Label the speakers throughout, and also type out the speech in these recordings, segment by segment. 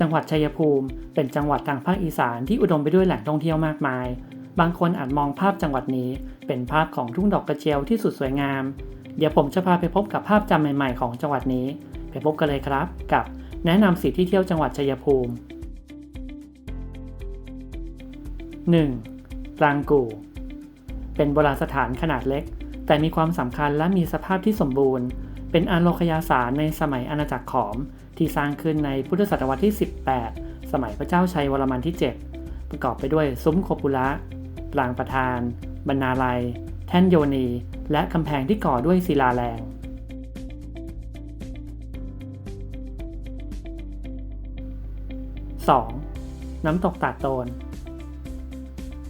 Speaker 1: จังหวัดชัยภูมิ เป็นจังหวัดทางภาคอีสานที่อุดมไปด้วยแหล่งท่องเที่ยวมากมาย บางคนอาจมองภาพจังหวัดนี้ เป็นภาพของทุ่งดอกกระเจียวที่สุดสวยงาม เดี๋ยวผมจะพาไปพบกับภาพจำใหม่ๆของจังหวัดนี้ ไปพบกันเลยครับ กับแนะนำสีที่เที่ยวจังหวัดชัยภูมิ 1. ปรางกู่ เป็นโบราณสถานขนาดเล็ก แต่มีความสำคัญและมีสภาพที่สมบูรณ์ เป็นอาโลคยาสารในสมัยอาณาจักรขอม ที่สร้างขึ้นในพุทธศตวรรษที่ 18 สมัยพระเจ้าชัยวรมันที่ 7 ประกอบไปด้วยซุ้มโคปุระปรางประธาน บรรณาลัย แท่นโยนี และกำแพงที่ก่อด้วยศิลาแรง 2. น้ำตกตาดโตน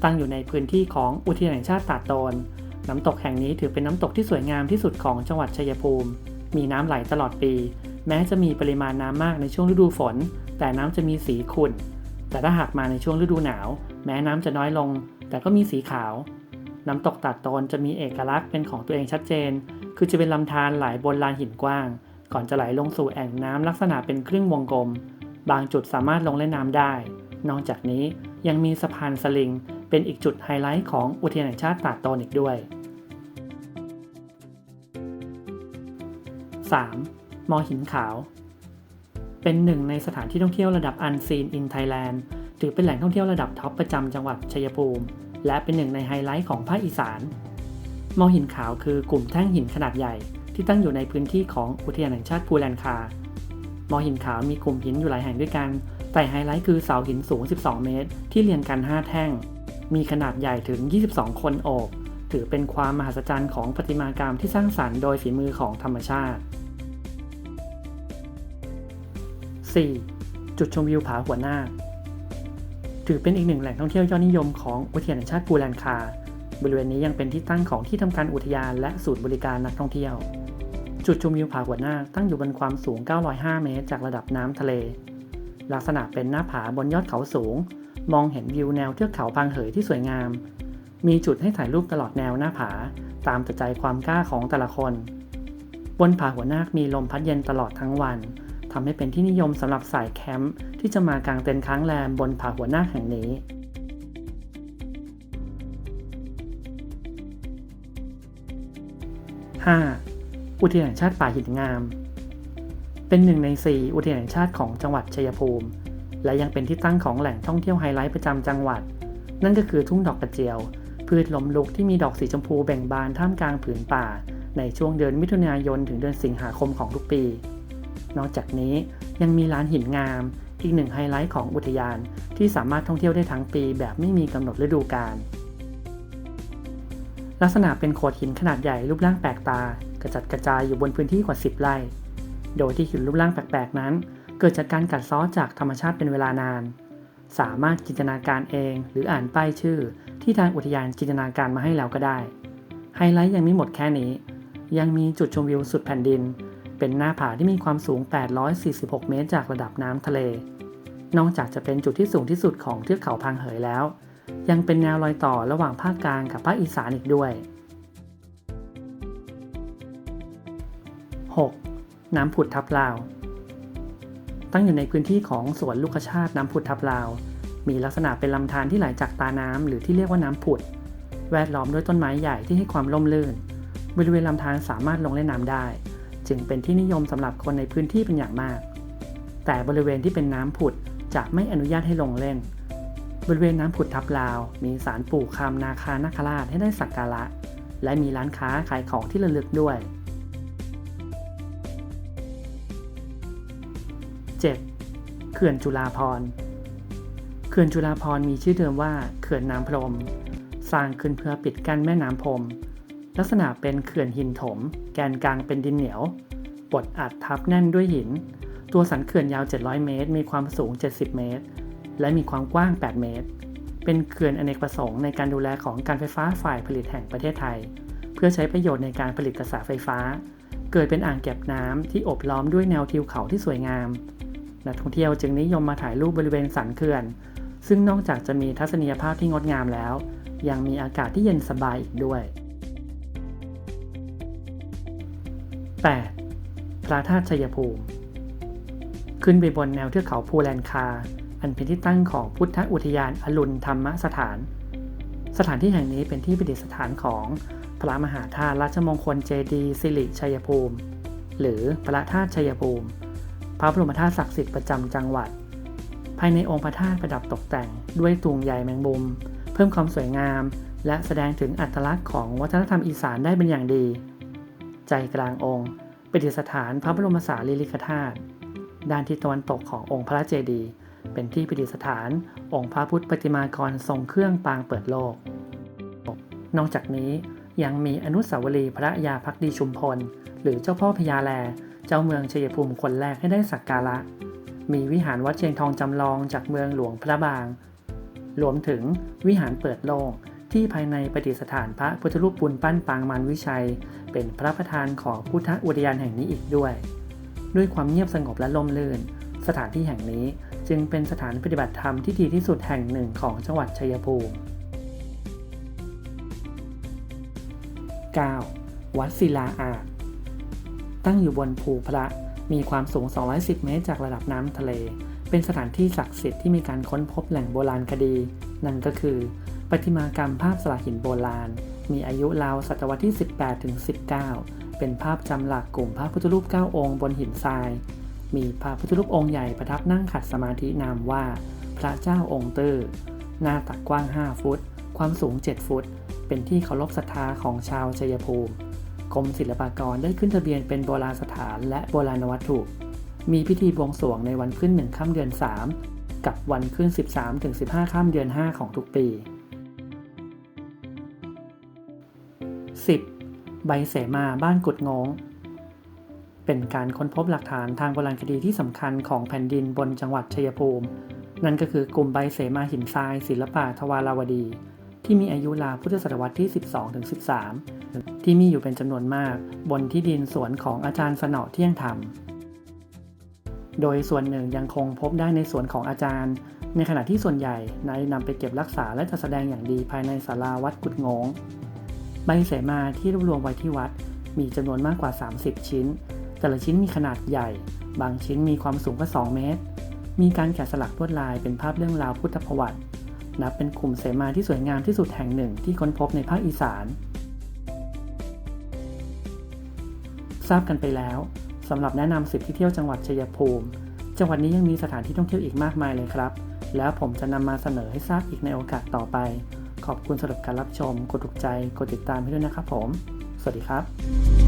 Speaker 1: ตั้งอยู่ในพื้นที่ของอุทยานแห่งชาติตาดโตน น้ำตกแห่งนี้ถือเป็นน้ำตกที่สวยงามที่สุดของจังหวัดชัยภูมิ มีน้ำไหลตลอดปี แม้จะมีปริมาณน้ำมากในช่วงฤดูฝน แต่น้ำจะมีสีขุ่น แต่ถ้าหากมาในช่วงฤดูหนาว แม้น้ำจะน้อยลง แต่ก็มีสีขาว น้ำตกตาดโตนจะมีเอกลักษณ์เป็นของตัวเองชัดเจน คือจะเป็นลำธารไหลบนลานหินกว้าง ก่อนจะไหลลงสู่แอ่งน้ำลักษณะเป็นครึ่งวงกลม บางจุดสามารถลงเล่นน้ำได้ นอกจากนี้ยังมีสะพานสลิง เป็นอีกจุดไฮไลท์ของอุทยานแห่งชาติตาดโตนอีกด้วย 3. มอหินขาว เป็นหนึ่งในสถานที่ท่องเที่ยวระดับ Unseen in Thailand ถือเป็นแหล่งท่องเที่ยวระดับท็อปประจำจังหวัดชัยภูมิ และเป็นหนึ่งในไฮไลท์ของภาคอีสาน มอหินขาวคือกลุ่มแท่งหินขนาดใหญ่ ที่ตั้งอยู่ในพื้นที่ของอุทยานแห่งชาติภูแลนคา มอหินขาวมีกลุ่มหินอยู่หลายแห่งด้วยกัน แต่ไฮไลท์คือเสาหินสูง 12 เมตร ที่เรียงกัน 5 แท่ง มีขนาดใหญ่ถึง 22 คนโอบ ถือเป็นความมหัศจรรย์ของประติมากรรมที่สร้างสรรค์โดยฝีมือของธรรมชาติ 4. จุดชมวิวผาหัวนาคถือเป็นอีกหนึ่งแหล่งท่องเที่ยวยอดนิยมของอุทยานแห่งชาติปูแลนคา บริเวณนี้ยังเป็นที่ตั้งของที่ทำการอุทยานและศูนย์บริการนักท่องเที่ยว จุดชมวิวผาหัวนาคตั้งอยู่บนความสูง 905 เมตร จากระดับน้ำทะเล ลักษณะเป็นหน้าผาบนยอดเขาสูง มองเห็นวิวแนวเทือกเขาพังเหยที่สวยงาม มีจุดให้ถ่ายรูปตลอดแนวหน้าผา ตามแต่ใจความกล้าของแต่ละคน บนผาหัวนาคมีลมพัดเย็นตลอดทั้งวัน ทำให้เป็นที่นิยมสำหรับสายแคมป์ที่จะมากางเต็นท์ค้างแรมบนผาหัวหน้าแห่งนี้ 5. อุทยานแห่งชาติป่าหินงาม เป็นหนึ่งใน 4 อุทยานแห่งชาติของจังหวัดชัยภูมิ และยังเป็นที่ตั้งของแหล่งท่องเที่ยวไฮไลท์ประจำจังหวัด นั่นก็คือทุ่งดอกกระเจียว พืชล้มลุกที่มีดอกสีชมพูแบ่งบานท่ามกลางผืนป่า ในช่วงเดือนมิถุนายนถึงเดือนสิงหาคมของทุกปี นอกจากนี้ยังมีร้านหินงาม อีกหนึ่งไฮไลท์ของอุทยาน ที่สามารถท่องเที่ยวได้ทั้งปีแบบไม่มีกำหนดฤดูกาลลักษณะเป็นโขดหินขนาดใหญ่รูปร่างแปลกตา กระจัดกระจายอยู่บนพื้นที่กว่า 10 ไร่ โดยที่หินรูปร่างแปลกๆนั้น เกิดจากการกัดเซ้อจากธรรมชาติเป็นเวลานาน สามารถจินตนาการเองหรืออ่านป้ายชื่อ ที่ทางอุทยานจินตนาการมาให้แล้วก็ได้ ไฮไลท์ยังไม่หมดแค่นี้ ยังมีจุดชมวิวสุดแผ่นดิน เป็นหน้าผาที่มีความสูง 846 เมตร จากระดับน้ำทะเล นอกจากจะเป็นจุดที่สูงที่สุดของเทือกเขาพังเหยแล้ว ยังเป็นแนวรอยต่อระหว่างภาคกลางกับภาคอีสานอีกด้วย 6. น้ำผุดทับลาว ตั้งอยู่ในพื้นที่ของสวนลูกชาติน้ำผุดทับลาว มีลักษณะเป็นลำธารที่ไหลจากตาน้ำหรือที่เรียกว่าน้ำผุด แวดล้อมด้วยต้นไม้ใหญ่ที่ให้ความร่มรื่น บริเวณลำธารสามารถลงเล่นน้ำได้ จึงเป็นที่นิยมสำหรับคนในพื้นที่เป็นอย่างมาก แต่บริเวณที่เป็นน้ำผุดจะไม่อนุญาตให้ลงเล่น บริเวณน้ำผุดทับลาว มีสารปู่คำนาคานาคราชให้ได้สักการะ และมีร้านค้าขายของที่ระลึกด้วย 7. เขื่อนจุฬาภรเขื่อนจุฬาภรมีชื่อเดิมว่าเขื่อนน้ำพรม สร้างขึ้นเพื่อปิดกั้นแม่น้ำพรมลักษณะเป็นเขื่อนหินถม แกนกลางเป็นดินเหนียว บดอัดทับแน่นด้วยหิน ตัวสันเขื่อนยาว 700 เมตร มีความสูง 70 เมตร และมีความกว้าง 8 เมตร เป็นเขื่อนอเนกประสงค์ในการดูแลของการไฟฟ้าฝ่ายผลิตแห่งประเทศไทย เพื่อใช้ประโยชน์ในการผลิตกระแสไฟฟ้า เกิดเป็นอ่างเก็บน้ำที่อบล้อมด้วยแนวทิวเขาที่สวยงาม นักท่องเที่ยวจึงนิยมมาถ่ายรูปบริเวณสันเขื่อน ซึ่งนอกจากจะมีทัศนียภาพที่งดงามแล้ว ยังมีอากาศที่เย็นสบายอีกด้วย 8. พระธาตุชัยภูมิ ขึ้นไปบนแนวเทือกเขาภูแลนคา อันเป็นที่ตั้งของพุทธอุทยานอรุณธรรมสถาน สถานที่แห่งนี้เป็นที่ประดิษฐานของพระมหาธาตุราชมงคลเจดีสิริชัยภูมิ หรือพระธาตุชัยภูมิ พระบรมธาตุศักดิ์สิทธิ์ประจำจังหวัด ภายในองค์พระธาตุประดับตกแต่งด้วยตุงใหญ่แมงมุม เพิ่มความสวยงาม และแสดงถึงอัตลักษณ์ของวัฒนธรรมอีสานได้เป็นอย่างดี ใจกลางองค์ ประดิษฐานพระบรมสารีริกธาตุด้านทิศตะวันตกขององค์พระเจดีย์เป็นที่ประดิษฐานองค์พระพุทธปฏิมากรทรงเครื่องปางเปิดโลก นอกจากนี้ยังมีอนุสาวรีย์พระยาพักดีชุมพล หรือเจ้าพ่อพญาแล เจ้าเมืองชัยภูมิคนแรกให้ได้สักการะ มีวิหารวัดเชียงทองจำลองจากเมืองหลวงพระบาง รวมถึงวิหารเปิดโลก ที่ภายในประดิษฐานพระพุทธรูปปูนปั้นปางมารวิชัย เป็นพระประธานของพุทธอุทยานแห่งนี้อีกด้วย ด้วยความเงียบสงบและลมลื่น สถานที่แห่งนี้จึงเป็นสถานปฏิบัติธรรมที่ดีที่สุดแห่งหนึ่งของจังหวัดชัยภูมิ 9. วัดศิลาอาจตั้งอยู่บนภูพระมีความสูง 210 เมตรจากระดับน้ำทะเล เป็นสถานที่ศักดิ์สิทธิ์ที่มีการค้นพบแหล่งโบราณคดี นั่นก็คือ ประติมากรรมภาพสลักหินโบราณ มีอายุราวศตวรรษที่ 18ถึง19 เป็นภาพจำหลักกลุ่มพระพุทธรูป 9 องค์บนหินทราย มีพระพุทธรูปองค์ใหญ่ประทับนั่งขัดสมาธินามว่า พระเจ้าองค์ตื้อหน้าตักกว้าง 5 ฟุต ความสูง 7 ฟุต เป็นที่เคารพศรัทธาของชาวชัยภูมิกรมศิลปากรได้ขึ้นทะเบียนเป็นโบราณสถานและโบราณวัตถุ มีพิธีบวงสรวงในวันขึ้น 1 ค่ำเดือน 3 กับวันขึ้น 13ถึง15 ค่ำเดือน 5 ของทุกปี 10. ใบเสมาบ้านกุดงง เป็นการค้นพบหลักฐานทางโบราณคดีที่สำคัญของแผ่นดินบนจังหวัดชัยภูมิ นั่นก็คือกลุ่มใบเสมาหินทราย ศิลปะทวาราวดี ที่มีอายุราวพุทธศตวรรษที่ 12-13 ที่มีอยู่เป็นจำนวนมาก บนที่ดินสวนของอาจารย์สนอเที่ยงธรรม โดยส่วนหนึ่งยังคงพบได้ในสวนของอาจารย์ ในขณะที่ส่วนใหญ่นายนำไปเก็บรักษาและจัดแสดงอย่างดีภายในศาลาวัดกุดงง ใบเสมาที่รวบรวมไว้ที่วัด มีจำนวนมากกว่า 30 ชิ้น แต่ละชิ้นมีขนาดใหญ่ บางชิ้นมีความสูงกว่า2เมตร มีการแกะสลักลวดลายเป็นภาพเรื่องราวพุทธประวัติ นับเป็นกลุ่มเสมาที่สวยงามที่สุดแห่งหนึ่งที่ค้นพบในภาคอีสาน ทราบกันไปแล้วสำหรับแนะนำสิบที่เที่ยวจังหวัดชัยภูมิ จังหวัดนี้ยังมีสถานที่ท่องเที่ยวอีกมากมายเลยครับ แล้วผมจะนำมาเสนอให้ทราบอีกในโอกาสต่อไป ขอบคุณสำหรับการรับชม กดถูกใจ กดติดตามให้ด้วยนะครับผม สวัสดีครับ